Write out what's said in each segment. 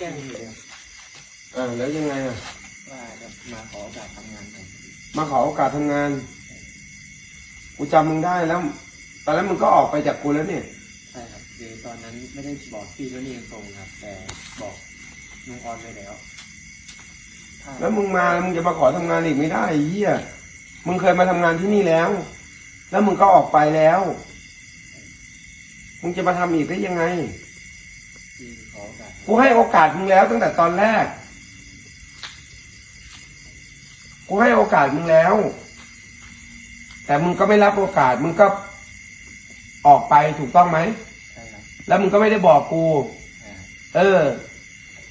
แจ้งอยู่เลยครับอ่าแล้วยังไงอะว่าจะมาขอโอกาสทำงานครับมาขอโอกาสทำงาน กูจำมึงได้แล้ว ตอนนั้นมึงก็ออกไปจากกูแล้วเนี่ย ใช่ครับคือตอนนั้นไม่ได้บอกพี่โทนี่ตรงๆครับ แต่บอกลุงออนไปแล้วถ้าแล้วมึงมามึงจะมาขอทำงานอีกไม่ได้ไอ้เหี้ย มึงเคยมาทำงานที่นี่แล้ว แล้วมึงก็ออกไปแล้ว มึงจะมาทำอีกได้ยังไงพี่ขอโอ กาสกูให้โอกาสมึงแล้วตั้งแต่ตอนแรก กูให้โอกาสมึงแล้ว แต่มึงก็ไม่รับโอกาส มึงก็ออกไปถูกต้องไหมใช่ครับแล้วมึงก็ไม่ได้บอกกูใช่ครับเออ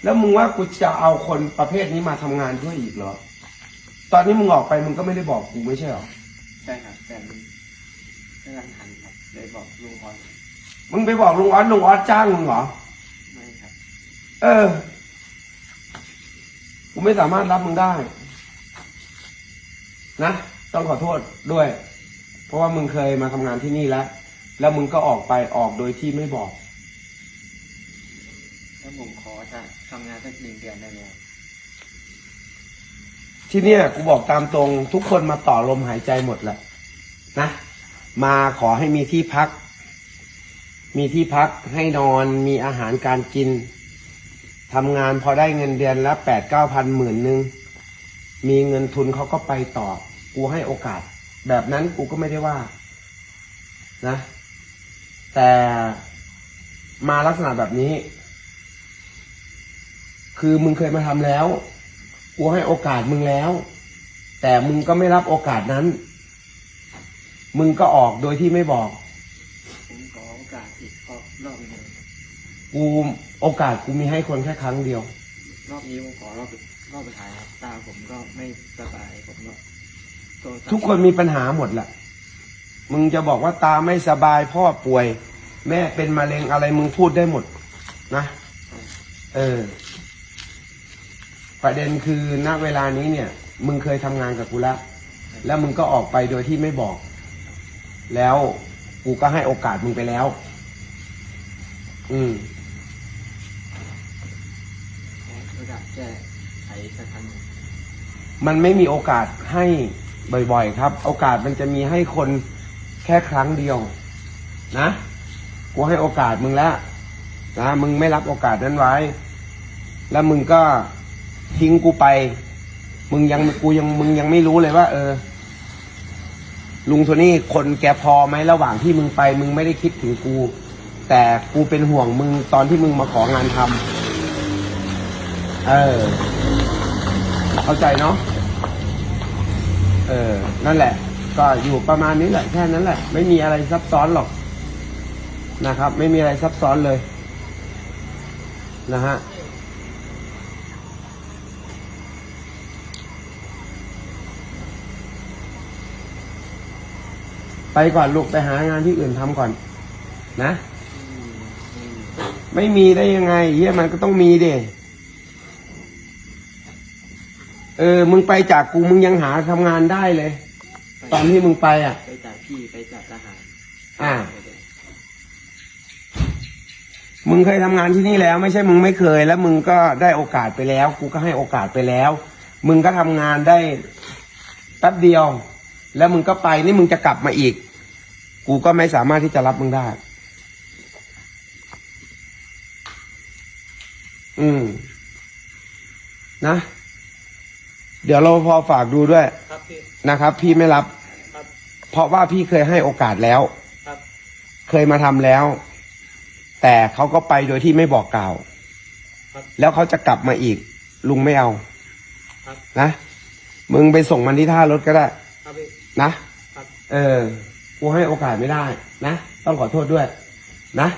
แล้วมึงว่ากูจะเอาคนประเภทนี้มาทำงานด้วยอีกเหรอ ตอนนี้มึงออกไปมึงก็ไม่ได้บอกกูไม่ใช่เหรอ ใช่ครับ แต่มันไม่ทันทันครับเลยบอกลุงออนมึงไปบอกลุงออสลุงออสจ้างมึงเหรอไม่ครับ เออ กูไม่สามารถรับมึงได้ นะ ต้องขอโทษด้วย เพราะว่ามึงเคยมาทำงานที่นี่แล้ว แล้วมึงก็ออกไปออกโดยที่ไม่บอก แล้วผมขอจะทำงานสักหนึ่งเดือนได้ไหมครับที่เนี่ยกูบอกตามตรงทุกคนมาต่อลมหายใจหมดแหละนะ มาขอให้มีที่พัก มีที่พักให้นอนมีอาหารการกิน ทำงานพอได้เงินเดือนละแปดเก้าพันหมื่นหนึ่งมีเงินทุนเขาก็ไปต่อ กูให้โอกาส แบบนั้นกูก็ไม่ได้ว่า นะ แต่มาลักษณะแบบนี้ คือมึงเคยมาทำแล้ว กูให้โอกาสมึงแล้ว แต่มึงก็ไม่รับโอกาสนั้น มึงก็ออกโดยที่ไม่บอก ผมขอโอกาสอีกรอบรอบหนึงครับ กูโอกาสกูมีให้คนแค่ครั้งเดียว รอบนี้ผมขอรอบรอบสุดท้ายครับตาผมก็ไม่สบายผมก็โทรศัพท์ทุกคนมีปัญหาหมดแหละ มึงจะบอกว่าตาไม่สบายพ่อป่วย แม่เป็นมะเร็งอะไรมึงพูดได้หมด นะ เออ ประเด็นคือณเวลานี้เนี่ย มึงเคยทำงานกับกูแล้ว แล้วมึงก็ออกไปโดยที่ไม่บอก แล้วกูก็ให้โอกาสมึงไปแล้ว อืม โอกาสแก้ไขสักครั้งหนึ่งมันไม่มีโอกาสให้บ่อยๆ ครับ โอกาสมันจะมีให้คนแค่ครั้งเดียว นะกูให้โอกาสมึงแล้วนะมึงไม่รับโอกาสนั้นไว้ แล้วมึงก็ทิ้งกูไป มึงยังกูยังมึงยังไม่รู้เลยว่า เออ ลุงโทนี่คนแกพอไหมระหว่างที่มึงไป มึงไม่ได้คิดถึงกู แต่กูเป็นห่วงมึงตอนที่มึงมาของานทำ เออ เข้าใจเนาะ เออ นั่นแหละ ก็อยู่ประมาณนี้แหละ แค่นั้นแหละ ไม่มีอะไรซับซ้อนหรอก นะครับ ไม่มีอะไรซับซ้อนเลย นะฮะ ไปก่อนลูกไปหางานที่อื่นทำก่อน นะ ไม่มีได้ยังไงเฮียมันก็ต้องมีเดิ เออ มึงไปจากกูมึงยังหาทำงานได้เลย ตอนที่มึงไปอะ ไปจากพี่ไปจากทหารอ่า มึงเคยทำงานที่นี่แล้ว ไม่ใช่มึงไม่เคย แล้วมึงก็ได้โอกาสไปแล้ว กูก็ให้โอกาสไปแล้ว มึงก็ทำงานได้แป๊บเดียว แล้วมึงก็ไปนี่มึงจะกลับมาอีก กูก็ไม่สามารถที่จะรับมึงได้ อืม นะ เดี๋ยวเราพอฝากดูด้วยครับพี่ นะครับ พี่ไม่รับ ครับ เพราะว่าพี่เคยให้โอกาสแล้ว ครับ เคยมาทำแล้ว แต่เขาก็ไปโดยที่ไม่บอกกล่าว ครับแล้วเขาจะกลับมาอีก ลุงไม่เอาครับ นะ มึงไปส่งมันที่ท่ารถก็ได้ ครับพี่ นะ ครับ เออ กูให้โอกาสไม่ได้ นะ ต้องขอโทษด้วย นะ